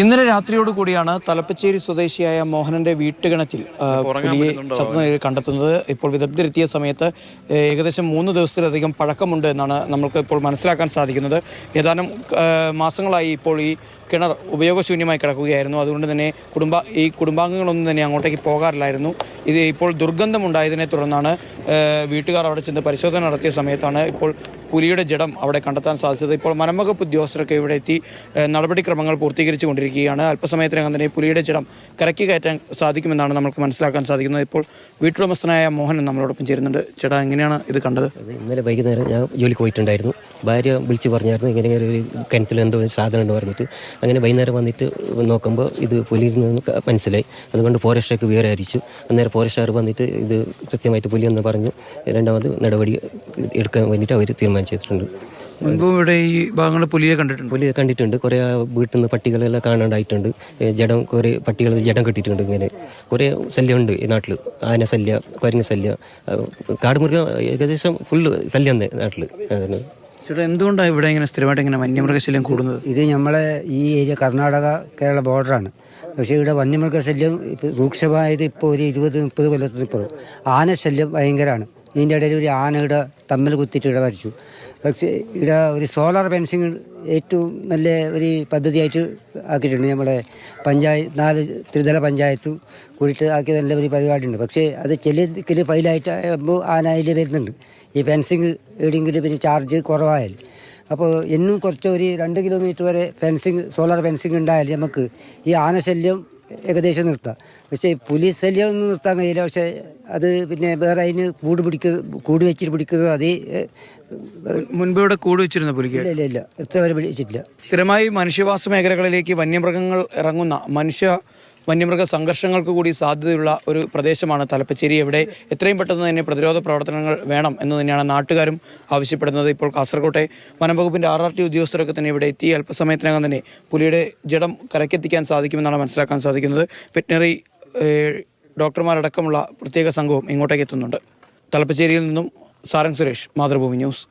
ഇന്നലെ രാത്രിയോട് കൂടിയാണ് തലപ്പച്ചേരി സ്വദേശിയായ മോഹനന്റെ വീട്ടുകിണറ്റിൽ പുലിയെ ചത്ത കണ്ടെത്തുന്നത്. ഇപ്പോൾ വിദഗ്ധരെത്തിയ സമയത്ത് ഏകദേശം മൂന്ന് ദിവസത്തിലധികം പഴക്കമുണ്ട് എന്നാണ് നമ്മൾക്ക് ഇപ്പോൾ മനസ്സിലാക്കാൻ സാധിക്കുന്നത്. ഏതാനും മാസങ്ങളായി ഇപ്പോൾ ഈ കിണർ ഉപയോഗശൂന്യമായി കിടക്കുകയായിരുന്നു. അതുകൊണ്ട് തന്നെ കുടുംബ ഈ കുടുംബാംഗങ്ങളൊന്നും തന്നെ അങ്ങോട്ടേക്ക് പോകാറില്ലായിരുന്നു. ഇത് ഇപ്പോൾ ദുർഗന്ധമുണ്ടായതിനെ തുടർന്നാണ് വീട്ടുകാർ അവിടെ ചെന്ന് പരിശോധന നടത്തിയ സമയത്താണ് ഇപ്പോൾ പുലിയുടെ ജഡം അവിടെ കണ്ടെത്താൻ സാധിച്ചത്. ഇപ്പോൾ വനംവകുപ്പ് ഉദ്യോഗസ്ഥരൊക്കെ ഇവിടെ എത്തി നടപടിക്രമങ്ങൾ പൂർത്തീകരിച്ചു കൊണ്ടിരിക്കുകയാണ്. അല്പസമയത്തിനകം തന്നെ പുലിയുടെ ജഡം കരയ്ക്ക് കയറ്റാൻ സാധിക്കുമെന്നാണ് നമുക്ക് മനസ്സിലാക്കാൻ സാധിക്കുന്നത്. ഇപ്പോൾ വീട്ടുടമസ്ഥനായ മോഹൻ നമ്മളോടൊപ്പം ചേരുന്നുണ്ട്. ചേട്ടാ എങ്ങനെയാണ് ഇത് കണ്ടത്? ഇന്നലെ വൈകുന്നേരം ഞാൻ ജോലിക്ക് പോയിട്ടുണ്ടായിരുന്നു. ഭാര്യ വിളിച്ച് പറഞ്ഞായിരുന്നു ഇങ്ങനെ ഇങ്ങനെ ഒരു കിണറ്റിൽ എന്തോ സാധനം ഉണ്ട് പറഞ്ഞിട്ട്. അങ്ങനെ വൈകുന്നേരം വന്നിട്ട് നോക്കുമ്പോൾ ഇത് പുലിയിൽ നിന്ന് മനസ്സിലായി. അതുകൊണ്ട് ഫോറസ്റ്റർക്ക് വിവരം അറിയിച്ചു. അന്നേരം ഫോറസ്റ്റുകാർ വന്നിട്ട് ഇത് കൃത്യമായിട്ട് പുലി എന്ന് പറഞ്ഞു. രണ്ടാമത് നടപടി എടുക്കാൻ വേണ്ടിയിട്ട് അവർ തീരുമാനിച്ചിട്ടുണ്ട് മുൻപും ഇവിടെ ഈ ഭാഗങ്ങളിൽ പുലിയെ കണ്ടിട്ടുണ്ട്. പുലിയെ കണ്ടിട്ടുണ്ട്. കുറേ വീട്ടിൽ നിന്ന് പട്ടികളെല്ലാം കാണാണ്ടായിട്ടുണ്ട്. ജഡം കുറേ പട്ടികൾ ജഡം കെട്ടിയിട്ടുണ്ട് ഇങ്ങനെ. കുറേ ശല്യമുണ്ട് ഈ നാട്ടിൽ. ആന ശല്യ കുരങ്ങ് ശല്യ. കാടുമൃഗം ഏകദേശം ഫുള്ള് ശല്യം തന്നെ നാട്ടിൽ. അതാണ്. ചേട്ടാ എന്തുകൊണ്ടാണ് ഇവിടെ ഇങ്ങനെ സ്ഥിരമായിട്ട് ഇങ്ങനെ വന്യമൃഗശല്യം കൂടുന്നത്? ഇത് നമ്മളെ ഈ ഏരിയ കർണാടക കേരള ബോർഡറാണ്. പക്ഷേ ഇവിടെ വന്യമൃഗശല്യം ഇപ്പോൾ രൂക്ഷമായത് ഇപ്പോൾ ഒരു ഇരുപത് മുപ്പത് കൊല്ലത്തിന് ഇപ്പുറം. ആനശല്യം ഭയങ്കരമാണ് ഇതിന്റെ ഇടയിൽ ഒരു ആനയുടെ തമ്മിൽ കുത്തിയിട്ട് ഇവിടെ വരച്ചു പക്ഷേ ഇട ഒരു സോളാർ ഫെൻസിങ് ഏറ്റവും നല്ല ഒരു പദ്ധതിയായിട്ട് ആക്കിയിട്ടുണ്ട് നമ്മളെ പഞ്ചായത്ത് നാല് ത്രിതല പഞ്ചായത്തും കൂടിയിട്ട് ആക്കിയ നല്ല ഒരു പരിപാടിയുണ്ട്. പക്ഷേ അത് ചില ഫൈലായിട്ട് ആകുമ്പോൾ ആന അതിൽ വരുന്നുണ്ട്. ഈ ഫെൻസിങ് എവിടെയെങ്കിലും പിന്നെ ചാർജ് കുറവായാൽ. അപ്പോൾ എന്നും കുറച്ച് ഒരു രണ്ട് കിലോമീറ്റർ വരെ ഫെൻസിങ് സോളാർ ഫെൻസിങ് ഉണ്ടായാൽ നമുക്ക് ഈ ആനശല്യം ഏകദേശം നിർത്താം. പക്ഷേ പുലി ശല്യം ഒന്നും നിർത്താൻ കഴിയില്ല. പക്ഷേ അത് പിന്നെ വേറെ അതിന് കൂട് പിടിക്കുക കൂട് വെച്ചിട്ട് പിടിക്കുന്നത് അത് മുൻപ് ഇവിടെ കൂട് വെച്ചിരുന്ന പുലിക്ക്? ഇല്ല ഇല്ല ഇല്ല. ഇത്ര വരെ പിടിച്ചിട്ടില്ല. സ്ഥിരമായി മനുഷ്യവാസ മേഖലകളിലേക്ക് വന്യമൃഗങ്ങൾ ഇറങ്ങുന്ന മനുഷ്യ വന്യമൃഗ സംഘർഷങ്ങൾക്ക് കൂടി സാധ്യതയുള്ള ഒരു പ്രദേശമാണ് തലപ്പച്ചേരി. എവിടെ എത്രയും പെട്ടെന്ന് തന്നെ പ്രതിരോധ പ്രവർത്തനങ്ങൾ വേണം എന്ന് തന്നെയാണ് നാട്ടുകാരും ആവശ്യപ്പെടുന്നത്. ഇപ്പോൾ കാസർകോട്ടെ വനംവകുപ്പിന്റെ ആർ ആർ ടി ഉദ്യോഗസ്ഥരൊക്കെ തന്നെ ഇവിടെ എത്തി. അല്പസമയത്തിനകം തന്നെ പുലിയുടെ ജഡം കരക്കെത്തിക്കാൻ സാധിക്കുമെന്നാണ് മനസ്സിലാക്കാൻ സാധിക്കുന്നത്. വെറ്റിനറി ഡോക്ടർമാരടക്കമുള്ള പ്രത്യേക സംഘവും ഇങ്ങോട്ടേക്ക് എത്തുന്നുണ്ട്. തലപ്പച്ചേരിയിൽ നിന്നും സാരംഗ് സുരേഷ് മാതൃഭൂമി ന്യൂസ്.